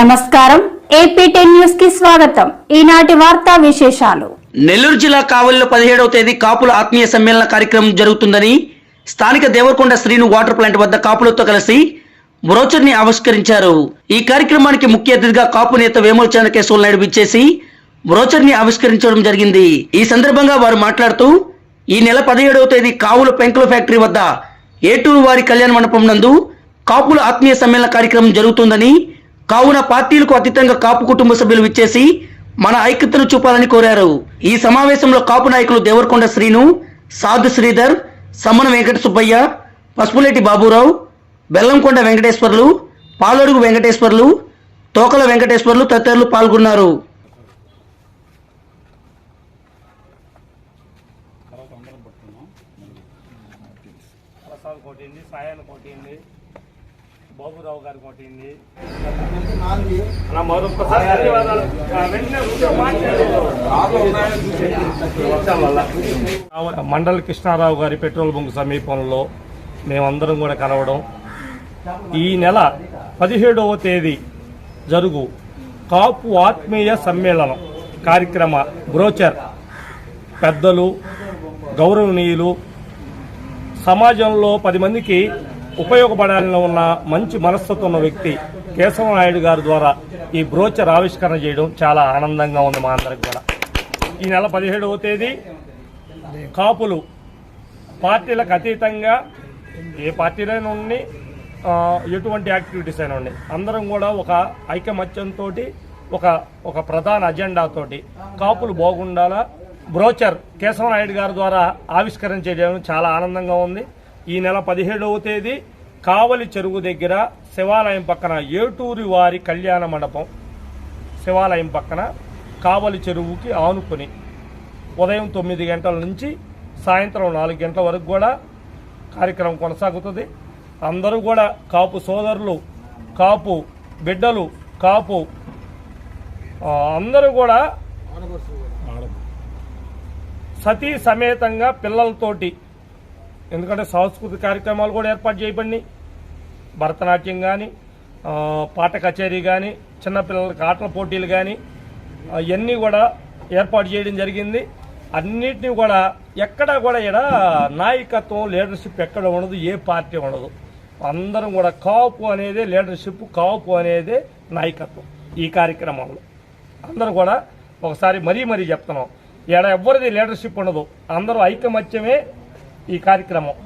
నమస్కారం. AP ten న్యూస్కి స్వాగతం. ఈనాటి వార్తా విశేషాలు. నెల్లూరు జిల్లా కావలిలో పదిహేడవ తేదీ కాపుల ఆత్మీయ సమ్మేళన కార్యక్రమం జరుగుతుందని స్థానిక దేవరకొండ శ్రీను వాటర్ ప్లాంట్ వద్ద కాపులతో కలిసి బ్రోచర్ని ఆవిష్కరించారు. ఈ కార్యక్రమానికి ముఖ్య అతిథిగా కాపు నేత వేముల చెన్నకేశ్వర నాయుడు విచ్చేసి బ్రోచర్ని ఆవిష్కరించడం జరిగింది. ఈ సందర్భంగా వారు మాట్లాడుతూ ఈ నెల పదిహేడవ తేదీ కావుల పెంకుల ఫ్యాక్టరీ వద్ద ఏటూరు వారి కళ్యాణ మండపం నందు కాపుల ఆత్మీయ సమ్మేళన కార్యక్రమం జరుగుతుందని కావున పార్టీలకు అతీతంగా కాపు కుటుంబ సభ్యులు విచ్చేసి మన ఐక్యతను చూపాలని కోరారు. ఈ సమావేశంలో కాపు నాయకులు దేవరకొండ శ్రీను సాధు శ్రీధర్ సమ్మన వెంకట సుబ్బయ్య పసుపులేటి బాబురావు బెల్లంకొండ వెంకటేశ్వర్లు పాలడుగు వెంకటేశ్వర్లు తోకల వెంకటేశ్వర్లు తదితరులు పాల్గొన్నారు. ప్రసాద్ కొట్టింది సాయాన్ని కొట్టింది బాబురావు గారు మరొకసారి వల్ల. మండల కృష్ణారావు గారి పెట్రోల్ బంక్ సమీపంలో మేమందరం కూడా కలవడం. ఈ నెల పదిహేడవ తేదీ జరుగు కాపు ఆత్మీయ సమ్మేళనం కార్యక్రమ బ్రోచర్. పెద్దలు గౌరవనీయులు సమాజంలో పది మందికి ఉపయోగపడాలని ఉన్న మంచి మనస్తత్వం ఉన్న వ్యక్తి కేశవ నాయుడు గారి ద్వారా ఈ బ్రోచర్ ఆవిష్కరణ చేయడం చాలా ఆనందంగా ఉంది మా అందరికి కూడా. ఈ నెల పదిహేడవ తేదీ కాపులు పార్టీలకు అతీతంగా ఏ పార్టీలైనా ఉండి ఎటువంటి యాక్టివిటీస్ అయినా ఉండి అందరం కూడా ఒక ఐకమత్యంతో ఒక ఒక ప్రధాన అజెండాతోటి కాపులు బాగుండాలా బ్రోచర్ కేశవనాయుడు గారి ద్వారా ఆవిష్కరణ చేయడం చాలా ఆనందంగా ఉంది. ఈ నెల పదిహేడవ తేదీ కావలి చెరువు దగ్గర శివాలయం పక్కన ఏటూరి వారి కళ్యాణ మండపం. శివాలయం పక్కన కావలి చెరువుకి ఆనుకొని ఉదయం తొమ్మిది గంటల నుంచి సాయంత్రం నాలుగు గంటల వరకు కూడా కార్యక్రమం కొనసాగుతుంది. అందరూ కూడా కాపు సోదరులు కాపు బిడ్డలు కాపు అందరూ కూడా. సతీ సమేతంగా పిల్లలతోటి ఎందుకంటే సాంస్కృతిక కార్యక్రమాలు కూడా ఏర్పాటు చేయబడినాయి. భరతనాట్యం కానీ పాట కచేరీ కానీ చిన్నపిల్లలకి ఆటల పోటీలు కానీ అవన్నీ కూడా ఏర్పాటు చేయడం జరిగింది. అన్నిటినీ కూడా ఎక్కడ కూడా ఇక్కడ నాయకత్వం లీడర్షిప్ ఎక్కడ ఉండదు ఏ పార్టీ ఉండదు. అందరం కూడా కాపు అనేది లీడర్షిప్ కాపు అనేది నాయకత్వం ఈ కార్యక్రమంలో. అందరూ కూడా ఒకసారి మరీ మరీ చెప్తున్నాం. ఇక్కడ ఎవరిది లీడర్షిప్ ఉండదు. అందరూ ఐకమత్యమే ఈ కార్యక్రమం.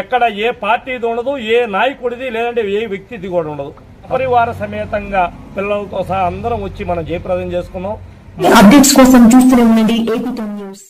ఎక్కడ ఏ పార్టీది ఉండదు ఏ నాయకుడిది లేదంటే ఏ వ్యక్తిది కూడా ఉండదు. పరివార సమేతంగా పిల్లలతో సహా అందరం వచ్చి మనం జయప్రదం చేసుకున్నాం. అప్డేట్స్ కోసం చూస్తూనే ఉండండి. AP news